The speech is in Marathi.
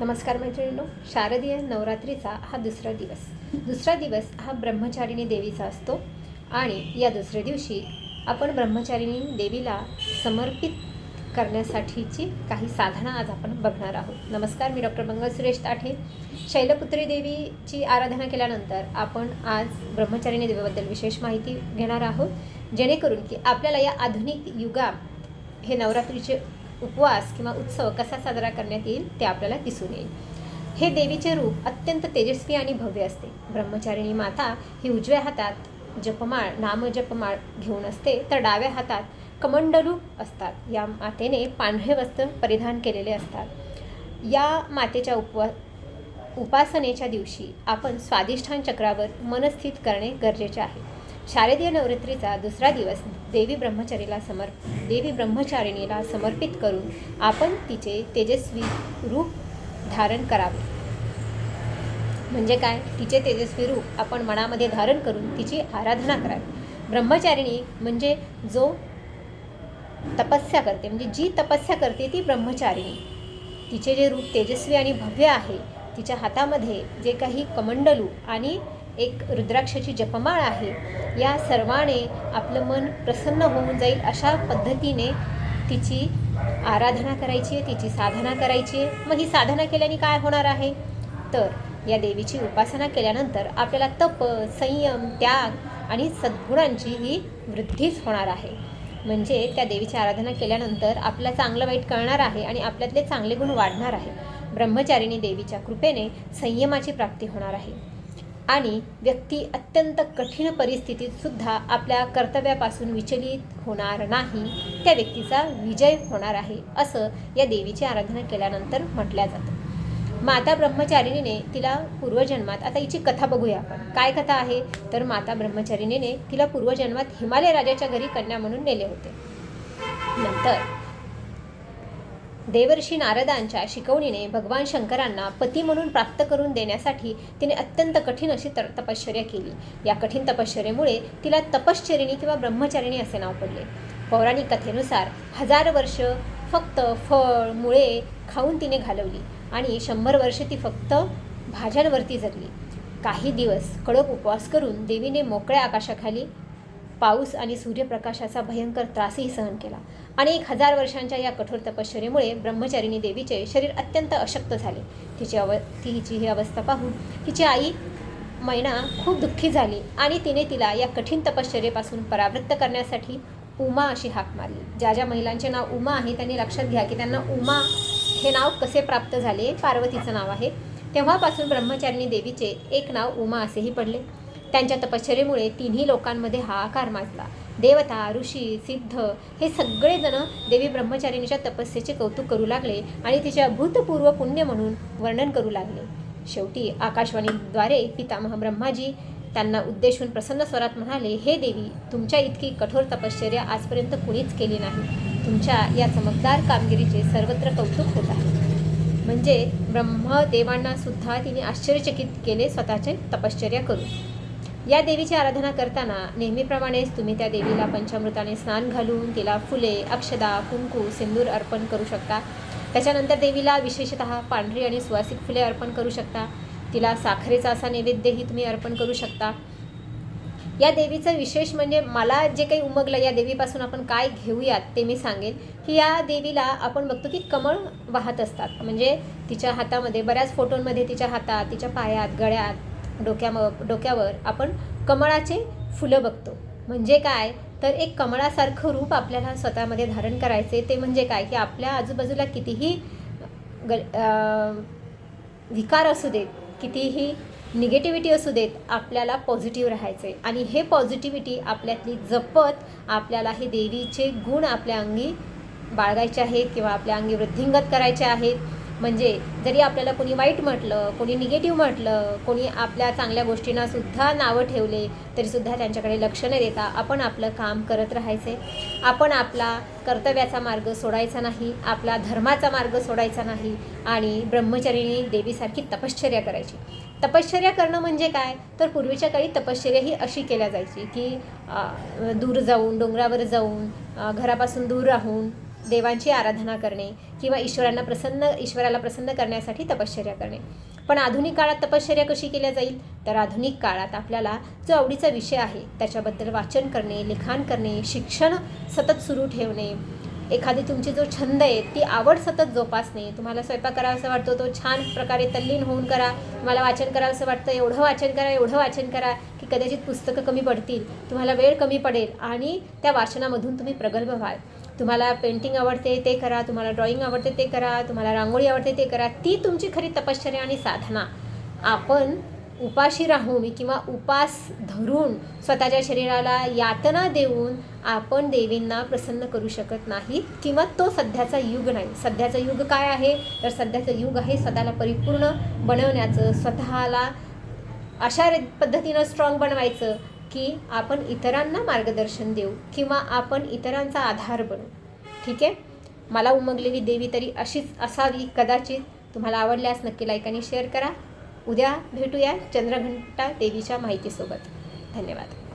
नमस्कार मैत्रिणींनो शारदीय नवरात्रीचा हा दुसरा दिवस. दुसरा दिवस हा ब्रह्मचारिणी देवीचा असतो आणि या दुसऱ्या दिवशी आपण ब्रह्मचारिणी देवीला समर्पित करण्यासाठीची काही साधना आज आपण बघणार आहोत. नमस्कार मी डॉक्टर मंगल सुरेश ताठे. शैलपुत्री देवीची आराधना केल्यानंतर आपण आज ब्रह्मचारिणी देवीबद्दल विशेष माहिती घेणार आहोत. जेणेकरून की आपल्याला या आधुनिक युगात हे नवरात्रीचे उपवास किंवा उत्सव कसा साजरा करण्यात येईल ते आपल्याला दिसून येईल. हे देवीचे रूप अत्यंत तेजस्वी आणि भव्य असते. ब्रह्मचारिणी माता ही उजव्या हातात जपमाळ नामजपमाळ घेऊन असते तर डाव्या हातात कमंडलू असतात. या मातेने पांढरे वस्त्र परिधान केलेले असतात. या मातेच्या उपवा उपासनेच्या दिवशी आपण स्वादिष्ठान चक्रावर मनस्थित करणे गरजेचे आहे. शारदीय नवरात्रीचा दुसरा दिवस देवी ब्रह्मचारीला समर्प देवी ब्रह्मचारिणीला समर्पित करून आपण तिचे तेजस्वी रूप धारण करावे. म्हणजे काय? तिचे तेजस्वी रूप आपण मनामध्ये धारण करून तिची आराधना करावी. ब्रह्मचारिणी म्हणजे जो तपस्या करते म्हणजे जी तपस्या करते ती ब्रह्मचारिणी. तिचे जे रूप तेजस्वी आणि भव्य आहे तिच्या हातामध्ये जे काही कमंडलू आणि एक रुद्राक्षाची जपमाळ आहे. या सर्वाने आपलं मन प्रसन्न होऊन जाईल अशा पद्धतीने तिची आराधना करायची आहे तिची साधना करायची आहे. मग ही साधना केल्याने काय होणार आहे? तर या देवीची उपासना केल्यानंतर आपल्याला तप संयम त्याग आणि सद्गुणांची ही वृद्धीच होणार आहे. म्हणजे त्या देवीची आराधना केल्यानंतर आपल्या चांगलं वाईट कळणार आहे आणि आपल्यातले चांगले गुण वाढणार आहे. ब्रह्मचारिणी देवीच्या कृपेने संयमाची प्राप्ती होणार आहे. आणि व्यक्ती अत्यंत कठीण परिस्थितीत सुद्धा आपल्या कर्तव्यापासून विचलित होणार नाही त्या व्यक्तीचा विजय होणार आहे असं या देवीची आराधना केल्यानंतर म्हटल्या जातं. माता ब्रह्मचारिणीने तिला पूर्वजन्मात आता हिची कथा बघूया आपण. काय कथा आहे? तर माता ब्रह्मचारिणीने तिला पूर्वजन्मात हिमालय राजाच्या घरी कन्या म्हणून नेले होते. नंतर देवर्षी नारदांच्या शिकवणीने भगवान शंकरांना पती म्हणून प्राप्त करून देण्यासाठी तिने अत्यंत कठीण अशी तर तपश्चर्या केली. या कठीण तपश्चर्येमुळे तिला तपश्चरिणी किंवा ब्रह्मचारिणी असे नाव पडले. पौराणिक कथेनुसार हजार वर्ष फक्त फळ मुळे खाऊन तिने घालवली आणि शंभर वर्ष ती फक्त भाज्यांवरती जगली. काही दिवस कडक उपवास करून देवीने मोकळ्या आकाशाखाली पाऊस आणि सूर्यप्रकाशाचा भयंकर त्रासही सहन केला. आणि एक हजार वर्षांच्या या कठोर तपश्चर्येमुळे ब्रह्मचारिणी देवीचे शरीर अत्यंत अशक्त झाले. तिची अव तिची ही अवस्था पाहून तिची आई मैना खूप दुःखी झाली आणि तिने तिला या कठीण तपश्चर्येपासून परावृत्त करण्यासाठी उमा अशी हाक मारली. ज्या ज्या महिलांचे नाव उमा आहे त्यांनी लक्षात घ्या की त्यांना उमा हे नाव कसे प्राप्त झाले पार्वतीचं नाव आहे. तेव्हापासून ब्रह्मचारिणी देवीचे एक नाव उमा असेही पडले. त्यांच्या तपश्चर्येमुळे तिन्ही लोकांमध्ये हाहाकार माजला. देवता ऋषी सिद्ध हे सगळेजण देवी ब्रह्मचारिणीच्या तपस्येचे कौतुक करू लागले आणि तिचे अभूतपूर्व पुण्य म्हणून वर्णन करू लागले. शेवटी आकाशवाणीद्वारे पितामह ब्रह्माजी त्यांना उद्देशून प्रसन्न स्वरात म्हणाले हे देवी तुमच्या इतकी कठोर तपश्चर्या आजपर्यंत कुणीच केली नाही. तुमच्या या चमकदार कामगिरीचे सर्वत्र कौतुक होत आहे. म्हणजे ब्रह्मदेवांना सुद्धा तिने आश्चर्यचकित केले स्वतःचे तपश्चर्या करून. या देवीची आराधना करताना नेहमीप्रमाणेच तुम्ही त्या देवीला पंचामृताने स्नान घालून तिला फुले अक्षदा कुंकू सिंदूर अर्पण करू शकता. त्याच्यानंतर देवीला विशेषत पांढरी आणि सुवासिक फुले अर्पण करू शकता. तिला साखरेचा असा नैवेद्यही तुम्ही अर्पण करू शकता. या देवीचं विशेष म्हणजे मला जे काही उमगलं या देवीपासून आपण काय घेऊयात ते मी सांगेन की या देवीला आपण बघतो की कमळ वाहत असतात. म्हणजे तिच्या हातामध्ये बऱ्याच फोटोंमध्ये तिच्या हातात तिच्या पायात गळ्यात डोक्या डोक्यावर आपण कमळाचे फुलं बघतो. म्हणजे काय? तर एक कमळासारखं रूप आपल्याला स्वतःमध्ये धारण करायचे ते म्हणजे काय? की आपल्या आजूबाजूला कितीही ग विकार असू देत कितीही निगेटिव्हिटी असू देत आपल्याला पॉझिटिव्ह राहायचे आणि हे पॉझिटिव्हिटी आपल्यातली जपत आपल्याला हे देवीचे गुण आपल्या अंगी बाळगायचे आहेत किंवा आपल्या अंगी वृद्धिंगत करायचे आहेत. म्हणजे जरी आपल्याला कोणी वाईट म्हटलं कोणी निगेटिव्ह म्हटलं कोणी आपल्या चांगल्या गोष्टींना सुद्धा नावं ठेवले तरीसुद्धा त्यांच्याकडे लक्ष न देता आपण आपलं काम करत राहायचे. आपण आपला कर्तव्याचा मार्ग सोडायचा नाही आपला धर्माचा मार्ग सोडायचा नाही आणि ब्रह्मचारिणी देवीसारखी तपश्चर्या करायची. तपश्चर्या करणं म्हणजे काय? तर पूर्वीच्या काळी तपश्चर्या ही अशी केल्या जायची की दूर जाऊन डोंगरावर जाऊन घरापासून दूर राहून देवांची आराधना करणे किंवा ईश्वरांना प्रसन्न ईश्वराला प्रसन्न करण्यासाठी तपश्चर्या करणे. पण आधुनिक काळात तपश्चर्या कशी केल्या जाईल? तर आधुनिक काळात आपल्याला जो आवडीचा विषय आहे त्याच्याबद्दल वाचन करणे लिखाण करणे शिक्षण सतत सुरू ठेवणे एखादी तुमची जो छंद आहे ती आवड सतत जोपासणे तुम्हाला स्वयंपाक करावासा वाटतो तो छान प्रकारे तल्लीन होऊन करा तुम्हाला वाचन करावंसं वाटतं एवढं वाचन करा एवढं वाचन करा की कदाचित पुस्तकं कमी पडतील तुम्हाला वेळ कमी पडेल आणि त्या वाचनामधून तुम्ही प्रगल्भ व्हाल. तुम्हाला पेंटिंग आवडते ते करा. तुम्हाला ड्रॉइंग आवडते ते करा. तुम्हाला रांगोळी आवडते ते करा. ती तुमची खरी तपश्चर्या आणि साधना. आपण उपाशी राहून किंवा उपास धरून स्वतःच्या शरीराला यातना देऊन आपण देवींना प्रसन्न करू शकत नाही किंवा तो सध्याचा युग नाही. सध्याचं युग काय आहे? तर सध्याचं युग आहे स्वतःला परिपूर्ण बनवण्याचं स्वतःला अशा रे पद्धतीनं स्ट्रॉंग बनवायचं. की आपण इतरांना मार्गदर्शन देऊ किंवा आपण इतरांचा आधार बनू. ठीक आहे? मला उमगलेली देवी तरी अशीच असावी कदाचित. तुम्हाला आवडल्यास नक्की लाईक आणि शेअर करा. उद्या भेटूया चंद्रघंटा देवीच्या माहितीसोबत. धन्यवाद.